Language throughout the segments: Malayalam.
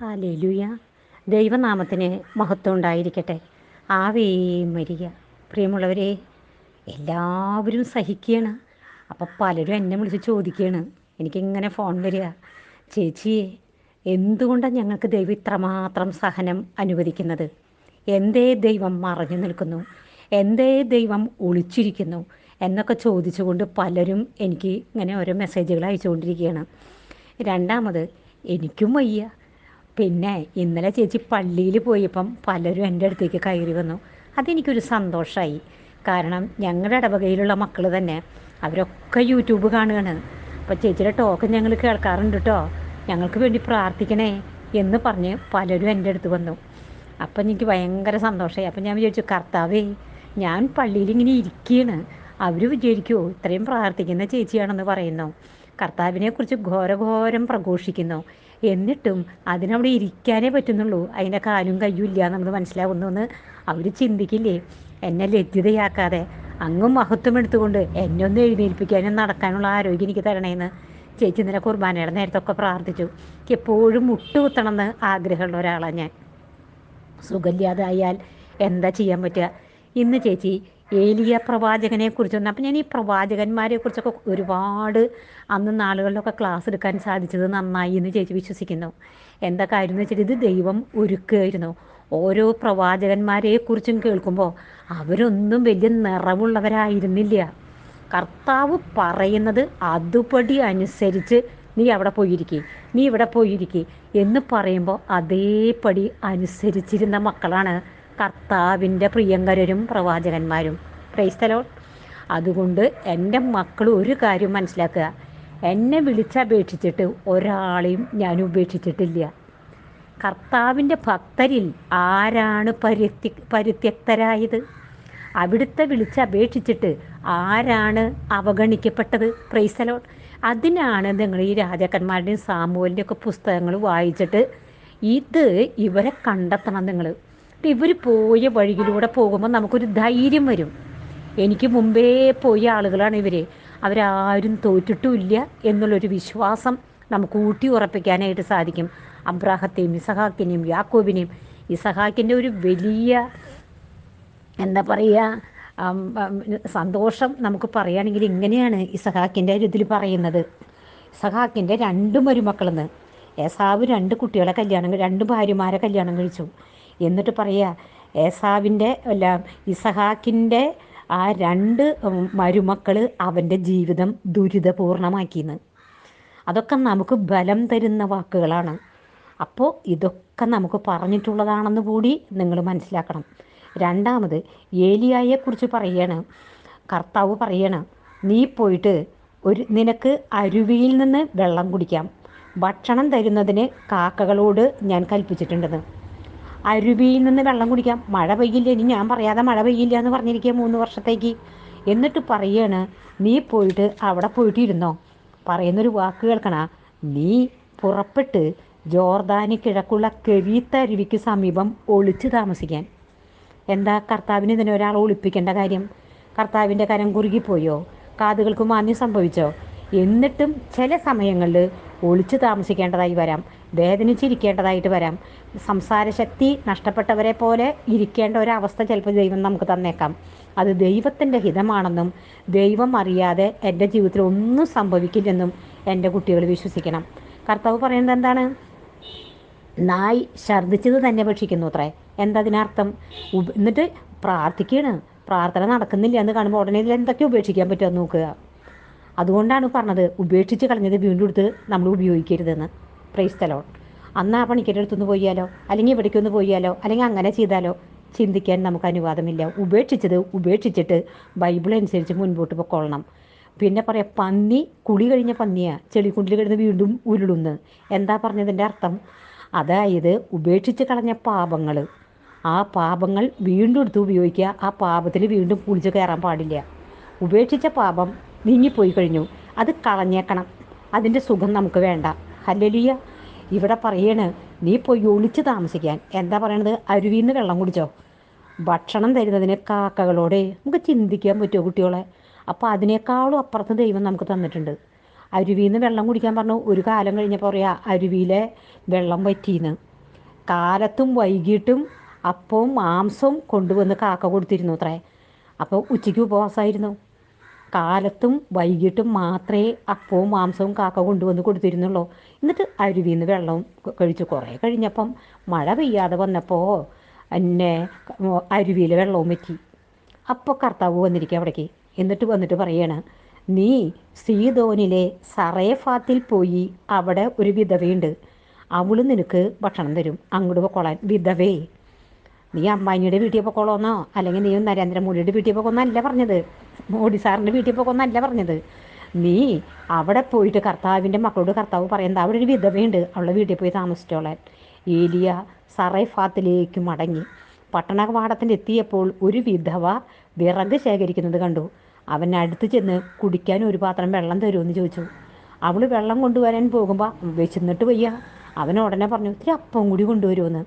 ഹാലേലുയ. ദൈവനാമത്തിന് മഹത്വം ഉണ്ടായിരിക്കട്ടെ. ആവേ മരിക പ്രിയമുള്ളവരെ എല്ലാവരും സഹിക്കുകയാണ്. അപ്പോൾ പലരും എന്നെ വിളിച്ച് ചോദിക്കുകയാണ്. എനിക്കിങ്ങനെ ഫോൺ വരിക. ചേച്ചിയെ എന്തുകൊണ്ടാണ് ഞങ്ങൾക്ക് ദൈവം ഇത്രമാത്രം സഹനം അനുവദിക്കുന്നത്? എന്തേ ദൈവം മറഞ്ഞു നിൽക്കുന്നു? എന്തേ ദൈവം ഒളിച്ചിരിക്കുന്നു? എന്നൊക്കെ ചോദിച്ചുകൊണ്ട് പലരും എനിക്ക് ഇങ്ങനെ ഓരോ മെസ്സേജുകൾ അയച്ചുകൊണ്ടിരിക്കുകയാണ്. രണ്ടാമത് എനിക്കും വയ്യ. പിന്നെ ഇന്നലെ ചേച്ചി പള്ളിയിൽ പോയപ്പം പലരും എന്റെ അടുത്തേക്ക് കയറി വന്നു. അതെനിക്കൊരു സന്തോഷമായി കാരണം ഞങ്ങളുടെ ഇടവകയിലുള്ള മക്കൾ തന്നെ അവരൊക്കെ യൂട്യൂബ് കാണുകയാണ്. അപ്പോൾ ചേച്ചിയുടെ ടോക്ക് ഞങ്ങൾ കേൾക്കാറുണ്ട് കേട്ടോ ഞങ്ങൾക്ക് വേണ്ടി പ്രാർത്ഥിക്കണേ എന്ന് പറഞ്ഞ് പലരും എന്റെ അടുത്ത് വന്നു. അപ്പം എനിക്ക് ഭയങ്കര സന്തോഷമായി അപ്പം ഞാൻ വിചാരിച്ചു കർത്താവേ ഞാൻ പള്ളിയിൽ ഇങ്ങനെ ഇരിക്കുകയാണ് അവർ വിചാരിക്കുമോ ഇത്രയും പ്രാർത്ഥിക്കുന്ന ചേച്ചിയാണെന്ന് പറയുന്നു. കർത്താവിനെക്കുറിച്ച് ഘോരഘോരം പ്രഘോഷിക്കുന്നു. എന്നിട്ടും അതിനവിടെ ഇരിക്കാനേ പറ്റുന്നുള്ളൂ. അതിന്റെ കാലും കയ്യും ഇല്ല നമ്മൾ മനസ്സിലാവുന്നുവെന്ന് അവർ ചിന്തിക്കില്ലേ? എന്നെ ലജ്ജിതയാക്കാതെ അങ്ങും മഹത്വം എടുത്തുകൊണ്ട് എന്നെ ഒന്ന് എഴുന്നേൽപ്പിക്കാനും നടക്കാനുള്ള ആരോഗ്യം എനിക്ക് തരണേന്ന് ചേച്ചി ഇന്നലെ കുർബാനയുടെ നേരത്തൊക്കെ പ്രാർത്ഥിച്ചു. എപ്പോഴും മുട്ടുകുത്തണമെന്ന് ആഗ്രഹമുള്ള ഒരാളാണ് ഞാൻ. സുഖമില്ലാതായാൽ എന്താ ചെയ്യാൻ പറ്റുക? ഇന്ന് ചേച്ചി ഏലിയ പ്രവാചകനെ കുറിച്ചൊന്ന് അപ്പം ഞാൻ ഈ പ്രവാചകന്മാരെ കുറിച്ചൊക്കെ ഒരുപാട് അന്ന് നാളുകളിലൊക്കെ ക്ലാസ് എടുക്കാൻ സാധിച്ചത് നന്നായി എന്ന് ചേച്ചി വിശ്വസിക്കുന്നു. എന്താ കാര്യം എന്ന് വെച്ചാൽ ഇത് ദൈവം ഒരുക്കുകയായിരുന്നു. ഓരോ പ്രവാചകന്മാരെ കുറിച്ചും കേൾക്കുമ്പോൾ അവരൊന്നും വലിയ നിറവുള്ളവരായിരുന്നില്ല. കർത്താവ് പറയുന്നത് അതുപടി അനുസരിച്ച് നീ അവിടെ പോയിരിക്കേ നീ ഇവിടെ പോയിരിക്കേ എന്ന് പറയുമ്പോൾ അതേപടി അനുസരിച്ചിരുന്ന മക്കളാണ്. കർത്താവിന്റെ പ്രിയങ്കരരും പ്രവാചകന്മാരും. ക്രൈസ്തലോ അതുകൊണ്ട് എന്റെ മക്കൾ ഒരു കാര്യം മനസ്സിലാക്കുക. എന്നെ വിളിച്ചപേക്ഷിച്ചിട്ട് ഒരാളെയും ഞാൻ ഉപേക്ഷിച്ചിട്ടില്ല. കർത്താവിന്റെ ഭക്തരിൽ ആരാണ് പരിത്യ പരിത്യക്തരായത്? അവിടുത്തെ വിളിച്ചപേക്ഷിച്ചിട്ട് ആരാണ് അവഗണിക്കപ്പെട്ടത്? പ്രൈസലോ അതിനാണ് നിങ്ങൾ ഈ രാജാക്കന്മാരുടെയും സാമൂഹിന്റെയൊക്കെ പുസ്തകങ്ങൾ വായിച്ചിട്ട് ഇത് ഇവരെ കണ്ടെത്തണം നിങ്ങൾ. ഇവർ പോയ വഴിയിലൂടെ പോകുമ്പോൾ നമുക്കൊരു ധൈര്യം വരും. എനിക്ക് മുമ്പേ പോയ ആളുകളാണ് ഇവർ അവരാരും തോറ്റിട്ടുമില്ല എന്നുള്ളൊരു വിശ്വാസം നമുക്ക് ഊട്ടി ഉറപ്പിക്കാനായിട്ട് സാധിക്കും. അബ്രാഹത്തെയും ഇസഹാക്കിനെയും യാക്കോബിനെയും. ഇസഹാക്കിന്റെ ഒരു വലിയ എന്താ പറയുക സന്തോഷം നമുക്ക് പറയുകയാണെങ്കിൽ ഇങ്ങനെയാണ് ഇസഹാക്കിന്റെ ഇതിൽ പറയുന്നത്. ഇസഹാക്കിന്റെ രണ്ട് മരുമക്കളെന്ന്. യേസാവ് രണ്ട് കുട്ടികളെ കല്യാണം രണ്ട് ഭാര്യമാരെ കല്യാണം കഴിച്ചു. എന്നിട്ട് പറയുക ഏസാവിന്റെ അല്ല ഇസഹാക്കിന്റെ ആ രണ്ട് മരുമക്കൾ അവന്റെ ജീവിതം ദുരിതപൂർണമാക്കിയെന്ന് അതൊക്കെ നമുക്ക് ബലം തരുന്ന വാക്കുകളാണ്. അപ്പോൾ ഇതൊക്കെ നമുക്ക് പറഞ്ഞിട്ടുള്ളതാണെന്ന് കൂടി നിങ്ങൾ മനസ്സിലാക്കണം. രണ്ടാമത് ഏലിയായെക്കുറിച്ച് പറയാണ്. കർത്താവ് പറയണം നീ പോയിട്ട് ഒരു നിനക്ക് അരുവിയിൽ നിന്ന് വെള്ളം കുടിക്കാം. ഭക്ഷണം തരുന്നതിന് കാക്കകളോട് ഞാൻ കൽപ്പിച്ചിട്ടുണ്ടെന്ന്. അരുവിയിൽ നിന്ന് വെള്ളം കുടിക്കാം. മഴ പെയ്യില്ല? ഇനി ഞാൻ പറയാതെ മഴ പെയ്യില്ല എന്ന് പറഞ്ഞിരിക്കുക മൂന്ന് വർഷത്തേക്ക്. എന്നിട്ട് പറയാണ് നീ പോയിട്ട് അവിടെ പോയിട്ട് ഇരുന്നോ? പറയുന്നൊരു വാക്ക് കേൾക്കണ. നീ പുറപ്പെട്ട് ജോർദാനി കിഴക്കുള്ള കെവീത്ത അരുവിക്ക് സമീപം ഒളിച്ച് താമസിക്കാൻ. എന്താ കർത്താവിന് ഇതിനെ ഒരാൾ ഒളിപ്പിക്കേണ്ട കാര്യം? കർത്താവിന്റെ കരം കുറുകിപ്പോയോ? കാതുകൾക്ക് മാന്യം സംഭവിച്ചോ? എന്നിട്ടും ചില സമയങ്ങളിൽ ഒളിച്ചു താമസിക്കേണ്ടതായി വരാം. വേദനിച്ചിരിക്കേണ്ടതായിട്ട് വരാം. സംസാരശക്തി നഷ്ടപ്പെട്ടവരെ പോലെ ഇരിക്കേണ്ട ഒരവസ്ഥ ചിലപ്പോൾ ദൈവം നമുക്ക് തന്നേക്കാം. അത് ദൈവത്തിന്റെ ഹിതമാണെന്നും ദൈവം അറിയാതെ എന്റെ ജീവിതത്തിൽ ഒന്നും സംഭവിക്കില്ലെന്നും എന്റെ കുട്ടികൾ വിശ്വസിക്കണം. കർത്താവ് പറയുന്നത് എന്താണ്? നായ് ഛർദ്ദിച്ചത് തന്നെ ഭക്ഷിക്കുന്നു അത്രേ. എന്താ അതിനർത്ഥം? എന്നിട്ട് പ്രാർത്ഥിക്കുകയാണ് പ്രാർത്ഥന നടക്കുന്നില്ല എന്ന് കാണുമ്പോൾ ഉടനെ ഇതിൽ എന്തൊക്കെ ഉപേക്ഷിക്കാൻ പറ്റുമോ നോക്കുക. അതുകൊണ്ടാണ് പറഞ്ഞത് ഉപേക്ഷിച്ച് കളഞ്ഞത് വീണ്ടും എടുത്ത് നമ്മൾ ഉപയോഗിക്കരുതെന്ന്. പ്രൈസ് തലോൺ. അന്ന് ആ പണിക്കരുടെ അടുത്തൊന്ന് പോയാലോ? അല്ലെങ്കിൽ ഇവിടേക്കൊന്ന് പോയാലോ? അല്ലെങ്കിൽ അങ്ങനെ ചെയ്താലോ? ചിന്തിക്കാൻ നമുക്ക് അനുവാദമില്ല. ഉപേക്ഷിച്ചത് ഉപേക്ഷിച്ചിട്ട് ബൈബിൾ അനുസരിച്ച് മുൻപോട്ട് പൊക്കോളണം. പിന്നെ പറയാം പന്നി കുളി കഴിഞ്ഞ പന്നിയാണ് ചെളിക്കുണ്ടിൽ കിടന്ന് വീണ്ടും ഉരുളുന്ന്. എന്താ പറഞ്ഞതിന്റെ അർത്ഥം? അതായത് ഉപേക്ഷിച്ച് കളഞ്ഞ പാപങ്ങൾ. ആ പാപങ്ങൾ വീണ്ടും എടുത്ത് ഉപയോഗിക്കുക. ആ പാപത്തിൽ വീണ്ടും കുളിച്ച് കയറാൻ പാടില്ല. ഉപേക്ഷിച്ച പാപം നീങ്ങിപ്പോയി കഴിഞ്ഞു അത് കളഞ്ഞേക്കണം. അതിന്റെ സുഖം നമുക്ക് വേണ്ട. ഹല്ലലിയ. ഇവിടെ പറയണ് നീ പോയി ഒളിച്ച് താമസിക്കാൻ. എന്താ പറയണത്? അരുവിയിൽ നിന്ന് വെള്ളം കുടിച്ചോ? ഭക്ഷണം തരുന്നതിന് കാക്കകളോടെ നമുക്ക് ചിന്തിക്കാൻ പറ്റുമോ കുട്ടികളെ? അപ്പോൾ അതിനേക്കാളും അപ്പുറത്ത് ദൈവം നമുക്ക് തന്നിട്ടുണ്ട്. അരുവിയിൽ നിന്ന് വെള്ളം കുടിക്കാൻ പറഞ്ഞു. ഒരു കാലം കഴിഞ്ഞപ്പോൾ പറയാ അരുവിയിലെ വെള്ളം വറ്റിയെന്ന് കാലത്തും വൈകിട്ടും അപ്പവും മാംസവും കൊണ്ടുവന്ന് കാക്ക കൊടുത്തിരുന്നു അത്രേ. അപ്പോൾ ഉച്ചയ്ക്ക് ഉപവാസമായിരുന്നു. കാലത്തും വൈകിട്ടും മാത്രമേ അപ്പവും മാംസവും കാക്ക കൊണ്ടുവന്ന് കൊടുത്തിരുന്നുള്ളൂ. എന്നിട്ട് അരുവിയിൽ നിന്ന് വെള്ളം കഴിച്ച് കുറേ കഴിഞ്ഞപ്പം മഴ പെയ്യാതെ വന്നപ്പോൾ എന്നെ അരുവിയിൽ വെള്ളവും പറ്റി. അപ്പോൾ കർത്താവ് വന്നിരിക്കുക അവിടേക്ക്. എന്നിട്ട് വന്നിട്ട് പറയാണ് നീ സീതോനിലെ സറേഫാത്തിൽ പോയി അവിടെ ഒരു വിധവയുണ്ട്. അവൾ നിനക്ക് ഭക്ഷണം തരും. അങ്ങോട്ട് പൊക്കോളാൻ. വിധവേ നീ അമ്മായിയുടെ വീട്ടിൽ പൊക്കോളോന്നോ? അല്ലെങ്കിൽ നീ നരേന്ദ്രമോദിയുടെ വീട്ടിൽ പൊക്കോന്നല്ല പറഞ്ഞത്. മോഡി സാറിന്റെ വീട്ടിൽ പോകുന്നല്ല പറഞ്ഞത്. നീ അവിടെ പോയിട്ട് കർത്താവിന്റെ മക്കളോട് കർത്താവ് പറയുന്നത് അവിടെ ഒരു വിധവയുണ്ട്. അവളുടെ വീട്ടിൽ പോയി താമസിച്ചോളാൻ. ഏലിയ സറൈഫാത്തിലേക്ക് മടങ്ങി. പട്ടണകവാടത്തിൽ എത്തിയപ്പോൾ ഒരു വിധവ വിറക് ശേഖരിക്കുന്നത് കണ്ടു. അവൻ അടുത്ത് ചെന്ന് കുടിക്കാൻ ഒരു പാത്രം വെള്ളം തരുമെന്ന് ചോദിച്ചു. അവൾ വെള്ളം കൊണ്ടുവരാൻ പോകുമ്പോൾ വിശന്നിട്ട് വയ്യ. അവൻ ഉടനെ പറഞ്ഞു ഇത്തിരി അപ്പം കൂടി കൊണ്ടുവരുമെന്ന്.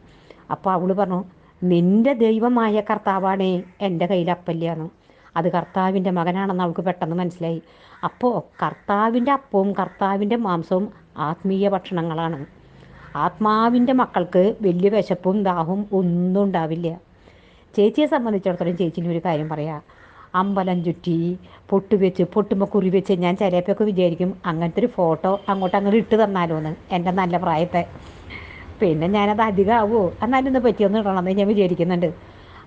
അപ്പോൾ അവൾ പറഞ്ഞു നിന്റെ ദൈവമായ കർത്താവാണേ എന്റെ കയ്യിൽ അപ്പല്യാന്ന് അത് കർത്താവിന്റെ മകനാണെന്ന് അവൾക്ക് പെട്ടെന്ന് മനസ്സിലായി. അപ്പോൾ കർത്താവിന്റെ അപ്പവും കർത്താവിന്റെ മാംസവും ആത്മീയ ഭക്ഷണങ്ങളാണ്. ആത്മാവിന്റെ മക്കൾക്ക് വലിയ വിശപ്പും ദാഹവും ഒന്നും ഉണ്ടാവില്ല. ചേച്ചിയെ സംബന്ധിച്ചിടത്തോളം ചേച്ചിന് ഒരു കാര്യം പറയാം. അമ്പലം ചുറ്റി പൊട്ട് വെച്ച് പൊട്ടുമ്പോൾ കുറി വെച്ച് ഞാൻ ചിലപ്പോഴൊക്കെ വിചാരിക്കും അങ്ങനത്തെ ഒരു ഫോട്ടോ അങ്ങോട്ട് അങ്ങോട്ട് ഇട്ട് തന്നാലോ എന്ന് എന്റെ നല്ല പ്രായത്തെ. പിന്നെ ഞാനത് അധികമാവുമോ എന്നാലും ഒന്ന് പറ്റിയൊന്നും ഇടണമെന്ന് ഞാൻ വിചാരിക്കുന്നുണ്ട്.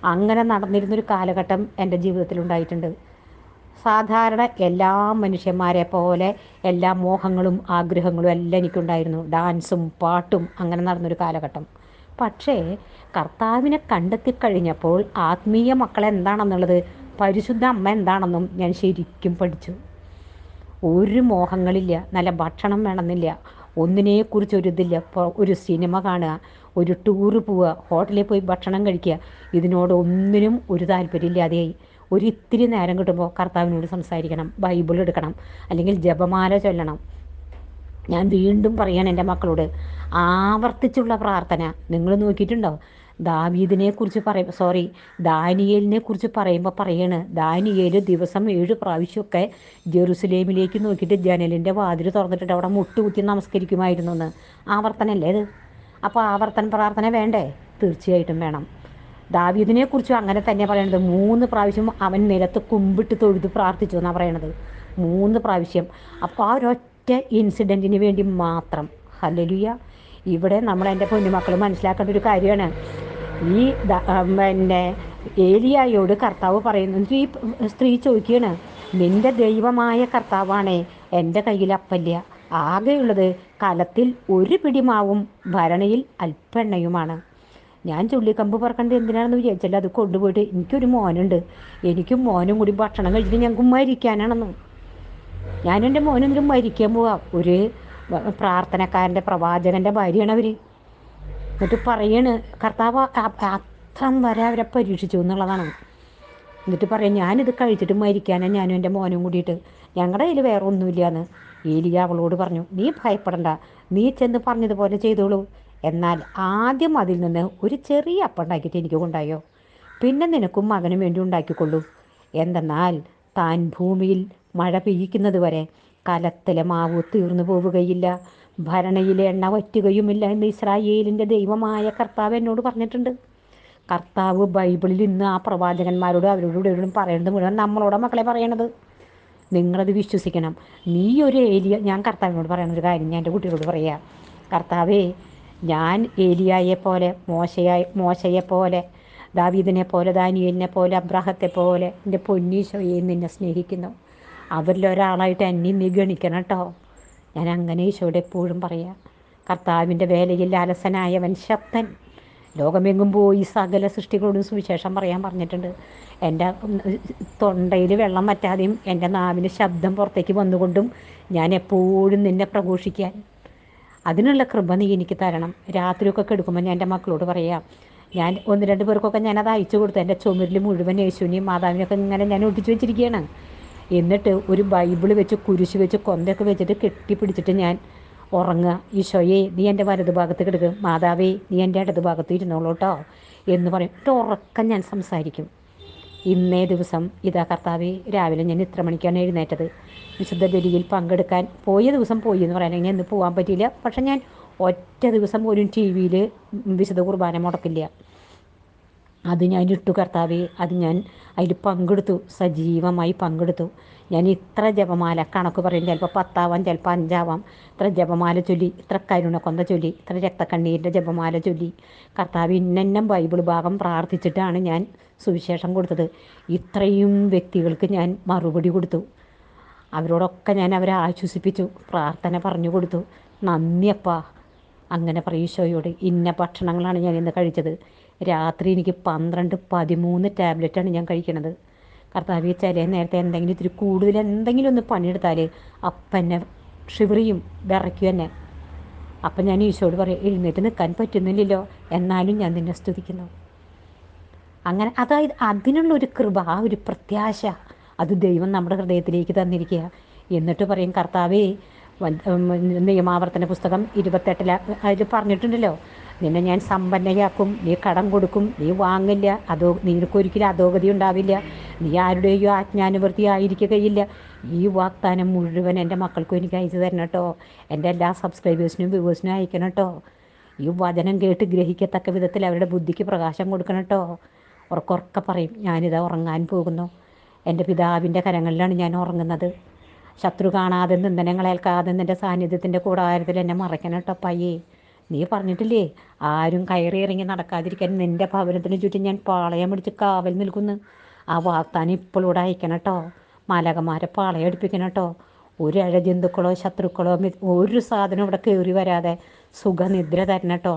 അങ്ങനെ നടന്നിരുന്നൊരു കാലഘട്ടം എന്റെ ജീവിതത്തിലുണ്ടായിട്ടുണ്ട്. സാധാരണ എല്ലാ മനുഷ്യന്മാരെ പോലെ എല്ലാ മോഹങ്ങളും ആഗ്രഹങ്ങളും എല്ലാം എനിക്കുണ്ടായിരുന്നു. ഡാൻസും പാട്ടും അങ്ങനെ നടന്നൊരു കാലഘട്ടം. പക്ഷേ കർത്താവിനെ കണ്ടെത്തി കഴിഞ്ഞപ്പോൾ ആത്മീയ മക്കൾ എന്താണെന്നുള്ളത് പരിശുദ്ധ അമ്മ എന്താണെന്നും ഞാൻ ശരിക്കും പഠിച്ചു. ഒരു മോഹങ്ങളില്ല നല്ല ഭക്ഷണം വേണമെന്നില്ല ഒന്നിനെക്കുറിച്ച് ഒരു ഇതില്ല. ഒരു സിനിമ കാണുക ഒരു ടൂറ് പോവുക ഹോട്ടലിൽ പോയി ഭക്ഷണം കഴിക്കുക ഇതിനോട് ഒന്നിനും ഒരു താല്പര്യമില്ലാതെയായി ഒരു ഇത്തിരി നേരം കിട്ടുമ്പോൾ കർത്താവിനോട് സംസാരിക്കണം ബൈബിൾ എടുക്കണം അല്ലെങ്കിൽ ജപമാല ചൊല്ലണം. ഞാൻ വീണ്ടും പറയാണ് എന്റെ മക്കളോട് ആവർത്തിച്ചുള്ള പ്രാർത്ഥന. നിങ്ങൾ നോക്കിയിട്ടുണ്ടോ? ദാവീദിനെ കുറിച്ച് പറയും സോറി ദാനിയേലിനെ കുറിച്ച് പറയുമ്പോൾ പറയാണ് ദാനിയേൽ ദിവസം ഏഴ് പ്രാവശ്യമൊക്കെ ജെറുസലേമിലേക്ക് നോക്കിയിട്ട് ജനലിന്റെ വാതിൽ തുറന്നിട്ട് അവിടെ മുട്ടുകുത്തി നമസ്കരിക്കുമായിരുന്നു എന്ന് ആവർത്തനല്ലേ ഇത്? അപ്പോൾ ആവർത്തന പ്രാർത്ഥന വേണ്ടേ? തീർച്ചയായിട്ടും വേണം. ദാവീദിനെ കുറിച്ചും അങ്ങനെ തന്നെ പറയണത്. മൂന്ന് പ്രാവശ്യം അവൻ നിലത്ത് കുമ്പിട്ട് തൊഴുത് പ്രാർത്ഥിച്ചു എന്നാണ് പറയണത്. മൂന്ന് പ്രാവശ്യം. അപ്പോൾ ആ ഒരൊറ്റ ഇൻസിഡന്റിന് വേണ്ടി മാത്രം. ഹലലിയ ഇവിടെ നമ്മൾ എന്റെ പൊന്നുമക്കൾ മനസ്സിലാക്കേണ്ട ഒരു കാര്യമാണ്. ഈ പിന്നെ ഏലിയായോട് കർത്താവ് പറയുന്നു. ഈ സ്ത്രീ ചോദിക്കുകയാണ് നിന്റെ ദൈവമായ കർത്താവാണേ എന്റെ കയ്യിൽ അപ്പല്ല ആകെയുള്ളത് കലത്തിൽ ഒരു പിടിമാവും ഭരണിയിൽ അൽപ്പെണ്ണയുമാണ് ഞാൻ ചുള്ളിക്കമ്പ് പറക്കേണ്ടത് എന്തിനാണെന്ന് വിചാരിച്ചല്ല അത് കൊണ്ടുപോയിട്ട് എനിക്കൊരു മോനുണ്ട്. എനിക്കും മോനും കൂടി ഭക്ഷണം കഴിച്ചിട്ട് ഞങ്ങൾക്ക് മരിക്കാനാണെന്ന് ഞാൻ എന്റെ മരിക്കാൻ പോവാം. ഒരു പ്രാർത്ഥനക്കാരന്റെ പ്രവാചകന്റെ ഭാര്യയാണ് അവർ എന്നിട്ട് പറയണ് കർത്താവ് അത്രം വരെ അവരെ പരീക്ഷിച്ചു എന്നുള്ളതാണ്. എന്നിട്ട് പറയാം ഞാനിത് കഴിച്ചിട്ട് മരിക്കാനാണ് ഞാനും എന്റെ മോനും കൂടിയിട്ട്. ഞങ്ങളുടെ കയ്യിൽ വേറെ ഒന്നുമില്ലയെന്ന് ഏലിയ അവളോട് പറഞ്ഞു നീ ഭയപ്പെടണ്ട നീ ചെന്ന് പറഞ്ഞതുപോലെ ചെയ്തോളൂ. എന്നാൽ ആദ്യം അതിൽ നിന്ന് ഒരു ചെറിയ അപ്പം ഉണ്ടാക്കിയിട്ട് എനിക്ക് കൊണ്ടായോ പിന്നെ നിനക്കും മകനും വേണ്ടി ഉണ്ടാക്കിക്കൊള്ളൂ. എന്തെന്നാൽ താൻ ഭൂമിയിൽ മഴ പെയ്യിക്കുന്നത് വരെ കലത്തിലെ മാവ് തീർന്നു പോവുകയില്ല. ഭരണയിലെ എണ്ണ വറ്റുകയുമില്ല എന്ന് ഇസ്രായേലിന്റെ ദൈവമായ കർത്താവ് എന്നോട് പറഞ്ഞിട്ടുണ്ട്. കർത്താവ് ബൈബിളിൽ ഇന്ന് ആ പ്രവാചകന്മാരോട് അവരോട് ഇവരോടും മുഴുവൻ നമ്മളോട് മക്കളെ പറയണത്. നിങ്ങളത് വിശ്വസിക്കണം. നീ ഒരു ഏലിയ ഞാൻ കർത്താവിനോട് പറയുന്ന ഒരു കാര്യം ഞാൻ എന്റെ കുട്ടികളോട് പറയാം. കർത്താവേ ഞാൻ ഏലിയായെ പോലെ മോശയായി മോശയെ പോലെ ദാവീദിനെ പോലെ ദാനിയലിനെ പോലെ അബ്രാഹത്തെ പോലെ എന്റെ പൊന്നീശോയെ നിന്നെ സ്നേഹിക്കുന്നു. അവരിലൊരാളായിട്ട് എന്നെ നീ ഗണിക്കണം കേട്ടോ ഞാൻ അങ്ങനെ ഈശോയോട് എപ്പോഴും പറയാം. കർത്താവിന്റെ വേലയിൽ അലസനായവൻ ശക്തൻ. ലോകമെങ്ങും പോയി സകല സൃഷ്ടികളോടും സുവിശേഷം പറയാൻ പറഞ്ഞിട്ടുണ്ട്. എന്റെ തൊണ്ടയിൽ വെള്ളം വറ്റാതെയും എന്റെ നാവിന് ശബ്ദം പുറത്തേക്ക് വന്നുകൊണ്ടും ഞാൻ എപ്പോഴും നിന്നെ പ്രഘോഷിക്കാൻ. അതിനുള്ള കൃപ നീ എനിക്ക് തരണം. രാത്രിയൊക്കെ കിടക്കുമ്പോൾ ഞാൻ എന്റെ മക്കളോട് പറയാം ഞാൻ ഒന്ന് രണ്ട് പേർക്കൊക്കെ ഞാനത് അയച്ചു കൊടുത്തു. എന്റെ ചുമരിൽ മുഴുവൻ യേശുവിനെയും മാതാവിനെയൊക്കെ ഇങ്ങനെ ഞാൻ ഒട്ടിച്ചു വെച്ചിരിക്കുകയാണ്. എന്നിട്ട് ഒരു ബൈബിൾ വെച്ച് കുരിശ് വെച്ച് കൊന്തൊക്കെ വെച്ചിട്ട് കെട്ടിപ്പിടിച്ചിട്ട് ഞാൻ ഉറങ്ങുക ഈശോയെ നീ എന്റെ വലതു ഭാഗത്ത് കിടക്കും. മാതാവേ നീ എന്റെ ഇടതു ഭാഗത്ത് ഇരുന്നോളൂ കേട്ടോ എന്ന് പറയും. എന്നിട്ട് ഉറക്കം ഞാൻ സംസാരിക്കും. ഇന്നേ ദിവസം ഇതാ കർത്താവേ രാവിലെ ഞാൻ ഇത്ര മണിക്കാണ് എഴുന്നേറ്റത്. വിശുദ്ധ ബലിയിൽ പങ്കെടുക്കാൻ പോയ ദിവസം പോയി എന്ന് പറയാൻ ഇനി എന്ന് പോകാൻ പറ്റിയില്ല. പക്ഷെ ഞാൻ ഒറ്റ ദിവസം പോലും ടി വിയിൽ വിശുദ്ധ കുർബാന മുടക്കില്ല. അത് ഞാൻ ഇട്ടു കർത്താവേ അത് ഞാൻ അതിൽ പങ്കെടുത്തു സജീവമായി പങ്കെടുത്തു. ഞാൻ ഇത്ര ജപമാല കണക്ക് പറയും ചിലപ്പോൾ പത്താവാം ചിലപ്പോൾ അഞ്ചാവാം. ഇത്ര ജപമാല ചൊല്ലി ഇത്ര കരുണക്കൊന്ത ചൊല്ലി ഇത്ര രക്തക്കണ്ണീരിന്റെ ജപമാല ചൊല്ലി. കർത്താവ് ഇന്നെന്നെ ബൈബിൾ ഭാഗം പ്രാർത്ഥിച്ചിട്ടാണ് ഞാൻ സുവിശേഷം കൊടുത്തത്. ഇത്രയും വ്യക്തികൾക്ക് ഞാൻ മറുപടി കൊടുത്തു. അവരോടൊക്കെ ഞാൻ അവരെ ആശ്വസിപ്പിച്ചു പ്രാർത്ഥന പറഞ്ഞു കൊടുത്തു. നന്ദിയപ്പാ അങ്ങനെ പറയൂശോയോട് ഇന്ന ഭക്ഷണങ്ങളാണ് ഞാൻ ഇന്ന് കഴിച്ചത്. രാത്രി എനിക്ക് പന്ത്രണ്ട് പതിമൂന്ന് ടാബ്ലറ്റാണ് ഞാൻ കഴിക്കണത്. കർത്താവ് ചില നേരത്തെ എന്തെങ്കിലും ഇത്തിരി കൂടുതൽ എന്തെങ്കിലും ഒന്ന് പണിയെടുത്താൽ അപ്പം എന്നെ ഷിവറിയും വിറയ്ക്കും എന്നെ. അപ്പം ഞാൻ ഈശോട് പറയും എഴുന്നേറ്റ് നിൽക്കാൻ പറ്റുന്നില്ലല്ലോ. എന്നാലും ഞാൻ നിന്നെ സ്തുതിക്കുന്നു. അങ്ങനെ അതായത് അതിനുള്ളൊരു കൃപ ആ ഒരു പ്രത്യാശ അത് ദൈവം നമ്മുടെ ഹൃദയത്തിലേക്ക് തന്നിരിക്കുക. എന്നിട്ട് പറയും കർത്താവേ നിയമാവർത്തന പുസ്തകം ഇരുപത്തെട്ടിലെ അതിൽ പറഞ്ഞിട്ടുണ്ടല്ലോ നിന്നെ ഞാൻ സമ്പന്നയാക്കും നീ കടം കൊടുക്കും നീ വാങ്ങില്ല അതോ നിനക്കൊരിക്കലും അധോഗതി ഉണ്ടാവില്ല നീ ആരുടെയോ ആജ്ഞാനുവൃത്തി ആയിരിക്കുകയില്ല ഈ വാഗ്ദാനം മുഴുവൻ എന്റെ മക്കൾക്കും എനിക്ക് അയച്ചു തരണം കേട്ടോ. എന്റെ എല്ലാ സബ്സ്ക്രൈബേഴ്സിനും വ്യൂവേഴ്സിനും അയക്കണം കേട്ടോ. ഈ വചനം കേട്ട് ഗ്രഹിക്കത്തക്ക വിധത്തിൽ അവരുടെ ബുദ്ധിക്ക് പ്രകാശം കൊടുക്കണം കേട്ടോ. ഉറക്കുറക്കെ പറയും ഞാനിതാ ഉറങ്ങാൻ പോകുന്നു. എന്റെ പിതാവിന്റെ കരങ്ങളിലാണ് ഞാൻ ഉറങ്ങുന്നത്. ശത്രു കാണാതെ നിന്ദനങ്ങളേൽക്കാതെ നിന്റെ സാന്നിധ്യത്തിന്റെ കൂടാരത്തിൽ എന്നെ മറയ്ക്കണം കേട്ടോ പയ്യേ നീ പറഞ്ഞിട്ടില്ലേ? ആരും കയറി ഇറങ്ങി നടക്കാതിരിക്കാൻ നിന്റെ ഭവനത്തിന് ചുറ്റും ഞാൻ പാളയം പിടിച്ച് കാവൽ നിൽക്കുന്നു. ആ വാഗ്ദാനം ഇപ്പോഴൂടെ അയക്കണം കേട്ടോ മാലകമാരെ പാളയം അടുപ്പിക്കണം കേട്ടോ ഒരു അഴജന്തുക്കളോ ശത്രുക്കളോ ഒരു സാധനം ഇവിടെ കയറി വരാതെ സുഖനിദ്ര തരണം കേട്ടോ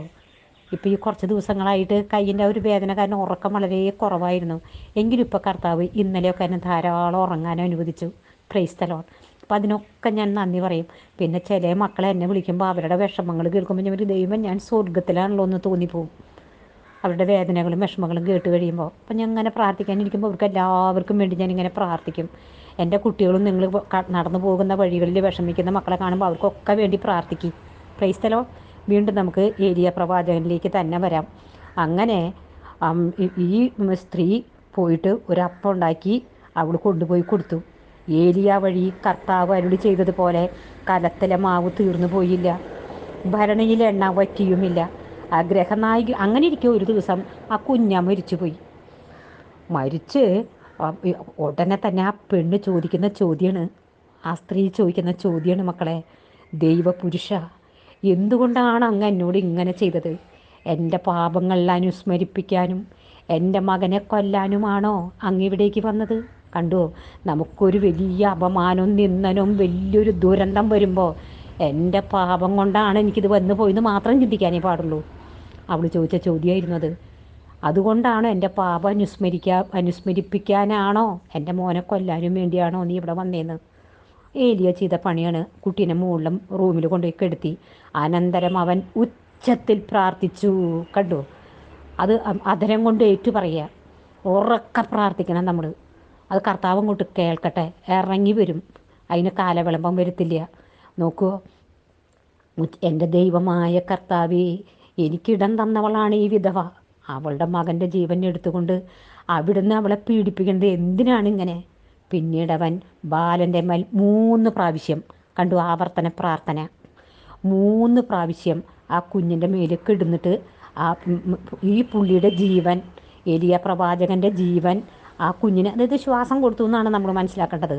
ഇപ്പോൾ ഈ കുറച്ച് ദിവസങ്ങളായിട്ട് കയ്യിന്റെ ഒരു വേദന കാരണം ഉറക്കം വളരെ കുറവായിരുന്നു. എങ്കിലും ഇപ്പോൾ കർത്താവ് ഇന്നലെയൊക്കെ എന്നെ ധാരാളം ഉറങ്ങാൻ അനുവദിച്ചു. ക്രൈസ്തലോൺ അപ്പം അതിനൊക്കെ ഞാൻ നന്ദി പറയും. പിന്നെ ചില മക്കളെ എന്നെ വിളിക്കുമ്പോൾ അവരുടെ വിഷമങ്ങൾ കേൾക്കുമ്പോൾ ഞാൻ ഒരു ദൈവം ഞാൻ സ്വർഗത്തിലാണല്ലോ എന്ന് തോന്നിപ്പോവും. അവരുടെ വേദനകളും വിഷമങ്ങളും കേട്ട് കഴിയുമ്പോൾ അപ്പം ഞാൻ ഇങ്ങനെ പ്രാർത്ഥിക്കാനിരിക്കുമ്പോൾ അവർക്ക് എല്ലാവർക്കും വേണ്ടി ഇങ്ങനെ പ്രാർത്ഥിക്കും. എന്റെ കുട്ടികളും നിങ്ങൾ നടന്നു പോകുന്ന വഴികളിൽ വിഷമിക്കുന്ന മക്കളെ കാണുമ്പോൾ അവർക്കൊക്കെ വേണ്ടി പ്രാർത്ഥിക്കും. പ്രൈസ്തലോ വീണ്ടും നമുക്ക് ഏരിയ പ്രവാചകനിലേക്ക് തന്നെ വരാം. അങ്ങനെ ഈ സ്ത്രീ പോയിട്ട് ഒരു ഉണ്ടാക്കി അവൾ കൊണ്ടുപോയി കൊടുത്തു. ഏലിയ വഴി കർത്താവ് അരുളി ചെയ്തതുപോലെ കലത്തിലെ മാവ് തീർന്നു പോയില്ല. ഭരണിയിൽ എണ്ണ വറ്റിയുമില്ല. ആ ഗ്രഹനായിക അങ്ങനെ ഇരിക്കും ഒരു ദിവസം ആ കുഞ്ഞ മരിച്ചുപോയി. മരിച്ച് ഉടനെ തന്നെ ആ പെണ്ണ് ചോദിക്കുന്ന ചോദ്യമാണ് ആ സ്ത്രീ ചോദിക്കുന്ന ചോദ്യമാണ് മക്കളെ ദൈവപുരുഷ എന്തുകൊണ്ടാണ് അങ്ങ് എന്നോട് ഇങ്ങനെ ചെയ്തത്? എന്റെ പാപങ്ങളിൽ അനുസ്മരിപ്പിക്കാനും എന്റെ മകനെ കൊല്ലാനുമാണോ അങ്ങിവിടേക്ക് വന്നത്? കണ്ടു? നമുക്കൊരു വലിയ അപമാനവും നിന്ദനവും വലിയൊരു ദുരന്തം വരുമ്പോൾ എന്റെ പാപം കൊണ്ടാണ് എനിക്കിത് വന്നു പോയെന്ന് മാത്രം ചിന്തിക്കാനേ പാടുള്ളൂ. അവൾ ചോദിച്ച ചോദ്യമായിരുന്നു അത് അതുകൊണ്ടാണ് എന്റെ പാപം അനുസ്മരിക്കാ അനുസ്മരിപ്പിക്കാനാണോ? എന്റെ മോനെ കൊല്ലാനും വേണ്ടിയാണോ നീ ഇവിടെ വന്നേന്ന്? ഏലിയ ചെയ്ത പണിയാണ് കുട്ടീനെ മുകളിലും റൂമിൽ കൊണ്ടുപോയി കെടുത്തി. അനന്തരം അവൻ ഉച്ചത്തിൽ പ്രാർത്ഥിച്ചു. കണ്ടു? അത് അധരം കൊണ്ട് ഏറ്റു പറയുക ഉറക്ക പ്രാർത്ഥിക്കണം നമ്മൾ അത് കർത്താവ് അങ്ങോട്ട് കേൾക്കട്ടെ. ഇറങ്ങി വരും. അതിന് കാലവിളംബം വരുത്തില്ല. നോക്കൂ എന്റെ ദൈവമായ കർത്താവി എനിക്കിടം തന്നവളാണ് ഈ വിധവ. അവളുടെ മകന്റെ ജീവൻ എടുത്തുകൊണ്ട് അവിടുന്ന് അവളെ പീഡിപ്പിക്കുന്നത് എന്തിനാണ് ഇങ്ങനെ? പിന്നീട് അവൻ ബാലന്റെ മേൽ മൂന്ന് പ്രാവശ്യം കണ്ടു ആവർത്തന പ്രാർത്ഥന. മൂന്ന് പ്രാവശ്യം ആ കുഞ്ഞിന്റെ മേലെ കിടന്നിട്ട് ആ ഈ പുള്ളിയുടെ ജീവൻ എലിയ പ്രവാചകന്റെ ജീവൻ ആ കുഞ്ഞിന് അതായത് ശ്വാസം കൊടുത്തു എന്നാണ് നമ്മൾ മനസ്സിലാക്കേണ്ടത്.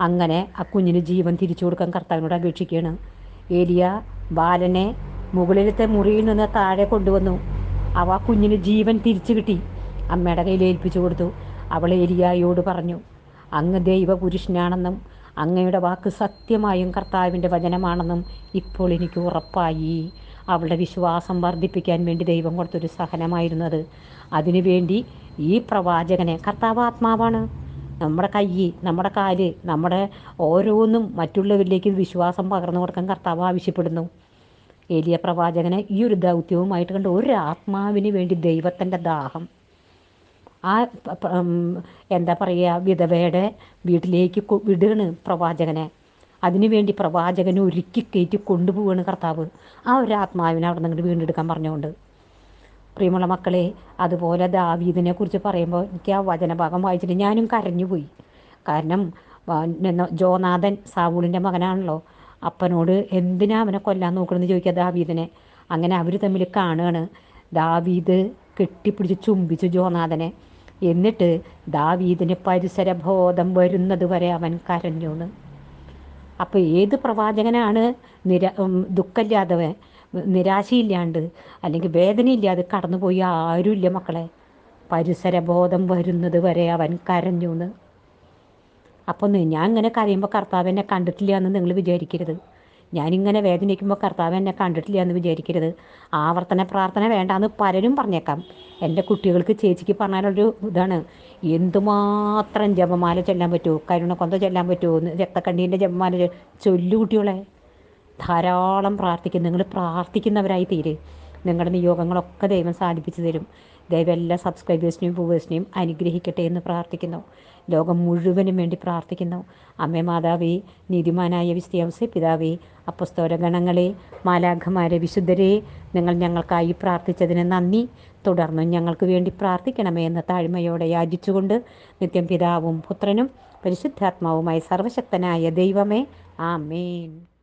അങ്ങനെ ആ കുഞ്ഞിന് ജീവൻ തിരിച്ചു കൊടുക്കാൻ കർത്താവിനോട് അപേക്ഷിക്കുകയാണ്. ഏലിയ ബാലനെ മുകളിലത്തെ മുറിയിൽ നിന്ന് താഴെ കൊണ്ടുവന്നു. അവ കുഞ്ഞിന് ജീവൻ തിരിച്ചു കിട്ടി. അമ്മയുടെ കയ്യിൽ ഏൽപ്പിച്ചു കൊടുത്തു. അവൾ ഏലിയായോട് പറഞ്ഞു അങ്ങ് ദൈവപുരുഷനാണെന്നും അങ്ങയുടെ വാക്ക് സത്യമായും കർത്താവിന്റെ വചനമാണെന്നും ഇപ്പോൾ എനിക്ക് ഉറപ്പായി. അവളുടെ വിശ്വാസം വർദ്ധിപ്പിക്കാൻ വേണ്ടി ദൈവം കൊടുത്തൊരു സഹനമായിരുന്നത്. അതിനുവേണ്ടി ഈ പ്രവാചകനെ കർത്താവ് ആത്മാവാണ്. നമ്മുടെ കൈ നമ്മുടെ കാൽ നമ്മുടെ ഓരോന്നും മറ്റുള്ളവരിലേക്ക് വിശ്വാസം പകർന്നു കൊടുക്കാൻ കർത്താവ് ആവശ്യപ്പെടുന്നു. ഏലിയ പ്രവാചകനെ ഈ ഒരു ദൗത്യവുമായിട്ട് കണ്ട് ഒരു ആത്മാവിന് വേണ്ടി ദൈവത്തിന്റെ ദാഹം. ആ എന്താ പറയുക വിധവയുടെ വീട്ടിലേക്ക് വിടുകയാണ് പ്രവാചകനെ. അതിനുവേണ്ടി പ്രവാചകനെ ഒരുക്കി കയറ്റി കൊണ്ടുപോവുകയാണ് കർത്താവ്. ആ ഒരു ആത്മാവിനെ അവിടെ നിന്ന് വീണ്ടെടുക്കാൻ പറഞ്ഞുകൊണ്ട്. പ്രിയമുള്ള മക്കളെ അതുപോലെ ദാവീദിനെ കുറിച്ച് പറയുമ്പോൾ എനിക്ക് ആ വചനഭാഗം വായിച്ചിട്ട് ഞാനും കരഞ്ഞുപോയി. കാരണം ജോനാഥൻ സാവൂളിന്റെ മകനാണല്ലോ. അപ്പനോട് എന്തിനാ അവനെ കൊല്ലാൻ നോക്കണമെന്ന് ചോദിക്കുക ദാവീദിനെ. അങ്ങനെ അവർ തമ്മിൽ കാണുകയാണ്. ദാവീദ് കെട്ടിപ്പിടിച്ച് ചുംബിച്ചു ജോനാഥനെ. എന്നിട്ട് ദാവീദിന് പരിസരബോധം വരുന്നത് വരെ അവൻ കരഞ്ഞു അപ്പോൾ ഏത് പ്രവാചകനാണ് നിര ദുഃഖമില്ലാതെ നിരാശയില്ലാണ്ട് അല്ലെങ്കിൽ വേദനയില്ലാതെ കടന്നുപോയി ആരുമില്ല മക്കളെ. പരിസരബോധം വരുന്നത് വരെ അവൻ കരഞ്ഞു എന്ന് അപ്പോൾ ഞാൻ ഇങ്ങനെ കരയുമ്പോൾ കർത്താവിനെ കണ്ടിട്ടില്ല എന്ന് നിങ്ങൾ വിചാരിക്കരുത്. ഞാനിങ്ങനെ വേദനിക്കുമ്പോൾ കർത്താവ് എന്നെ കണ്ടിട്ടില്ല എന്ന് വിചാരിക്കരുത്. ആവർത്തന പ്രാർത്ഥന വേണ്ടാന്ന് പലരും പറഞ്ഞേക്കാം. എന്റെ കുട്ടികൾക്ക് ചേച്ചിക്ക് പറഞ്ഞാലൊരു ഇതാണ്. എന്തുമാത്രം ജപമാല ചെല്ലാൻ പറ്റുമോ കരുണക്കൊന്ത ചെല്ലാൻ പറ്റുമോ രക്തക്കണ്ണീന്റെ ജപമാല ചൊല്ലു കുട്ടികളെ. ധാരാളം പ്രാർത്ഥിക്കും. നിങ്ങൾ പ്രാർത്ഥിക്കുന്നവരായി തീരെ നിങ്ങളുടെ നിയോഗങ്ങളൊക്കെ ദൈവം സാധിപ്പിച്ചു തരും. ദൈവം എല്ലാ സബ്സ്ക്രൈബേഴ്സിനെയും വ്യൂവേഴ്സിനെയും അനുഗ്രഹിക്കട്ടെ എന്ന് പ്രാർത്ഥിക്കുന്നു. ലോകം മുഴുവനും വേണ്ടി പ്രാർത്ഥിക്കുന്നു. അമ്മേ മാതാവേ നീതിമാനായ വിസ്തയാംസെ പിതാവേ അപ്പസ്തോര ഗണങ്ങളെ മാലാഖമാരെ വിശുദ്ധരെ നിങ്ങൾ ഞങ്ങൾക്കായി പ്രാർത്ഥിച്ചതിന് നന്ദി. തുടർന്നും ഞങ്ങൾക്ക് വേണ്ടി പ്രാർത്ഥിക്കണമേ എന്ന് താഴ്മയോടെ യാചിച്ചുകൊണ്ട് നിത്യം പിതാവും പുത്രനും പരിശുദ്ധാത്മാവുമായി സർവശക്തനായ ദൈവമേ ആമേൻ.